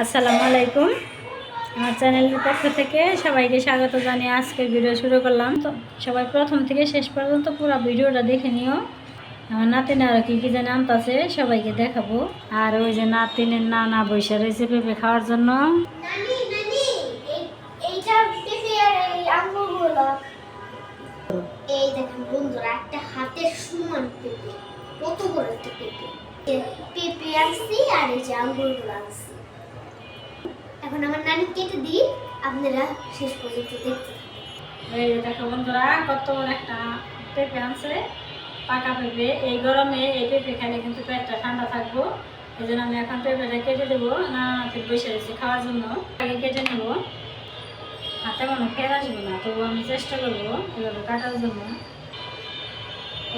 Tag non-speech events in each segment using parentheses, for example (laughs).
আসসালামু আলাইকুম। আমার চ্যানেলের পক্ষ থেকে সবাইকে স্বাগত জানিয়ে আজকে ভিডিও শুরু করলাম। তো সবাই প্রথম থেকে শেষ পর্যন্ত পুরো ভিডিওটা দেখে নিও। আমার নাতিন আরও কী কী জানে আনতাছে সবাইকে দেখাবো। আর ওই যে নাতিনের নানা বৈশা রয়েছে পেঁপে খাওয়ার জন্য। এই- দেখেন বন্ধুরা, একটা হাতের সমান পেঁপে, কত বড় একটা পেঁপে। পেঁপে আর এই যে আঙ্গুরগুলো এখন আমার নানি কেটে দিই, আপনারা শেষ পর্যন্ত দেখতে। এই দেখো বন্ধুরা, কত একটা পেঁপে আনছে, পাকা পেঁপে। এই গরমে এই পেঁপে খাইলে কিন্তু পেটটা ঠান্ডা থাকব। এই জন্য আমি এখন পেঁপেটা কেটে দেবো, না বসে রয়েছে খাওয়ার জন্য। আগে কেটে নেব। হাতে মনে ফের আসবে না তবু আমি চেষ্টা করব এভাবে কাটার জন্য।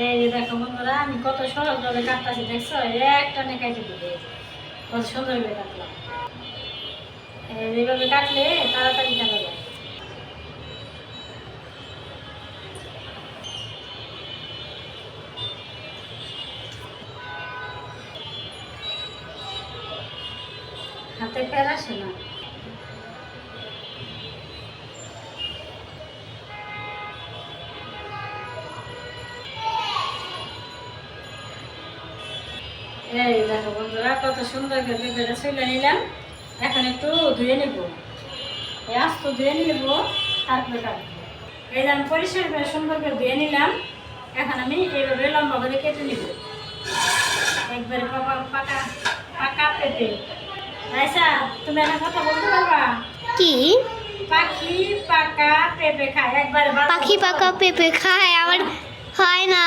এই যে দেখো বন্ধুরা, আমি কত সহজভাবে কাটতেছি, দেখছ? একটা নে কেটে দিবে। কত সুন্দরভাবে কাটলাম। এই এইভাবে কাটলে তাড়াতাড়ি কাটা যায়। হাতে ফের আসে না। এই দেখো বন্ধুরা, কত সুন্দর করে ছুলে নিলাম। এখন একটু ধুয়ে নেব। এই আস্ত ধুয়ে নেব তারপরে কাটবো। এই আমি পরিষ্কার করে সুন্দর করে ধুয়ে নিলাম এখন আমি এইভাবে লম্বা করে কেটে নিব। একবারে পাকা পাকা পাকা পেঁপে। আচ্ছা তুমি একটা কথা বলতে পারবা? কি? পাখি পাকা পেঁপে খায় একবারে পাখি পাকা পেঁপে খায় আমার হয় না।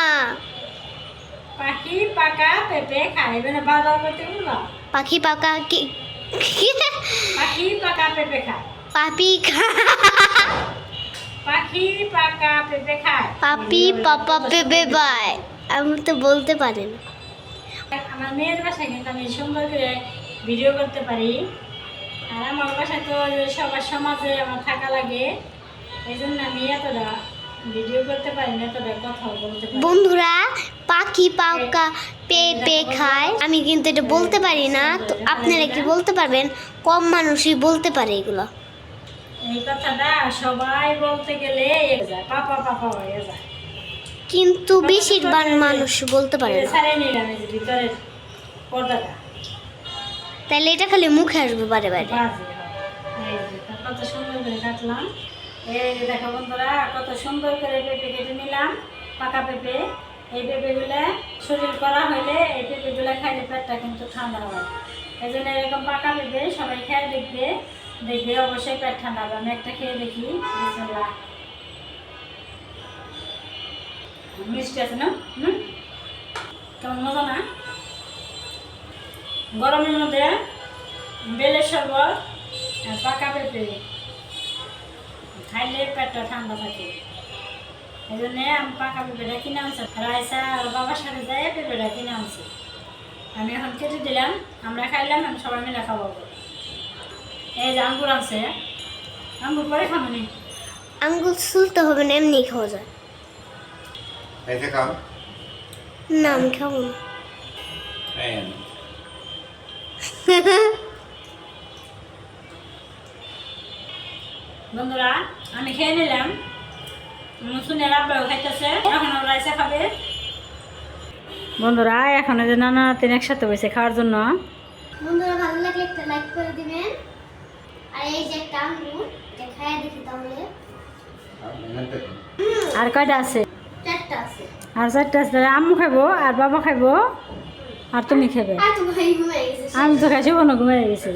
পাখি পাকা পেঁপে খায় এবার বারবার করতে বলবা? পাখি পাকা কি পাখি পাকা পেঁপে খায়। পাপি পাখি পাকা পেঁপে খায়। পাপি পাপা পেঁপে বাই আমি তো বলতে পারি না আমার মেয়ের বাসায় কিন্তু আমি সুন্দর করে ভিডিও করতে পারি। আর আমার বাসায় তো সবার সমাজে আমার থাকা লাগে। এই জন্য আমি এতটা বন্ধুরা পাখি পাকা পেঁপে খায়। আমি কিন্তু এটা বলতে পারি না তো আপনারা কি বলতে পারবেন? কম মানুষই বলতে পারে এগুলো। এই কথাটা সবাই বলতে গেলে পাপা পাপা হয়ে যায়। কিন্তু বেশিরভাগ মানুষ বলতে পারে না। তাহলে এটা খালি মুখে আসবে বারে বারে। কত সুন্দর করে কাটলাম। এই দেখো বন্ধুরা, কত সুন্দর করে পেঁপে কেটে নিলাম, পাকা পেঁপে। এই পেঁপেগুলো শরীর করা হলে এই পেঁপেগুলো খাইলে পেটটা কিন্তু ঠান্ডা হয়। এই জন্য এরকম পাকা পেঁপে সবাই খেয়ে দেখবে। দেখবে অবশ্যই পেট ঠান্ডা হবে। আমি একটা খেয়ে দেখি। বিসমিল্লাহ। মিষ্টি আছে না? হুম? কেমন মজা না? গরমের মধ্যে বেলের শরবত পাকা পেঁপে। খাইলে পেটটা ঠান্ডা থাকে। এই জন্য আমি পাকা পেঁপেটা কিনে আনছি। রাইসা আর বাবার সাথে যাই পেঁপেটা কিনে আনছি। আমি এখন কেটে দিলাম আমরা খাইলাম আমি সবাই মিলে খাব। এই যে আঙ্গুর আছে। আঙ্গুর পরে খাব নি? আঙ্গুর সুলতে হবে না এমনি খাওয়া যায়। এতে খাও। না আমি খাব না (laughs) এই আনো। বন্ধুরা আমি খেয়ে নিলাম। শুনে রাব্বাও খাইতেছে। এখন খাবে। বন্ধুরা এখন যে নানা তিন একসাথে বসে খাওয়ার জন্য। বন্ধুরা ভালো লাগলে একটা লাইক করে দিবেন। আর এই যে একটা আঙ্গুর খাইয়া দেখি তাহলে। আর কয়টা আছে? চারটা আছে। আর চারটা আছে আম্মু খাব আর বাবা খাব আর তুমি খাবে। আমি তো খাইছি কোনো ঘুমিয়ে গেছি।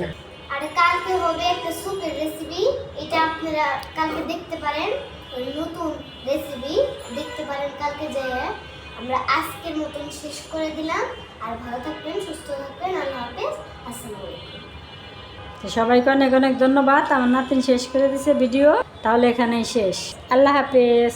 আর কালকে হবে একটা স্যুপের রেসিপি এটা আপনারা কালকে দেখতে পারেন, ওই নতুন রেসিপি দেখতে পারেন কালকে যেয়ে আমরা আজকের মতন শেষ করে দিলাম। আর ভালো থাকবেন, সুস্থ থাকবেন, আল্লাহ হাফেজ, আসসালামু আলাইকুম। সবাইকে অনেক অনেক ধন্যবাদ, আমার নাতিন শেষ করে দিছে ভিডিও তাহলে এখানেই শেষ। আল্লাহ হাফেজ।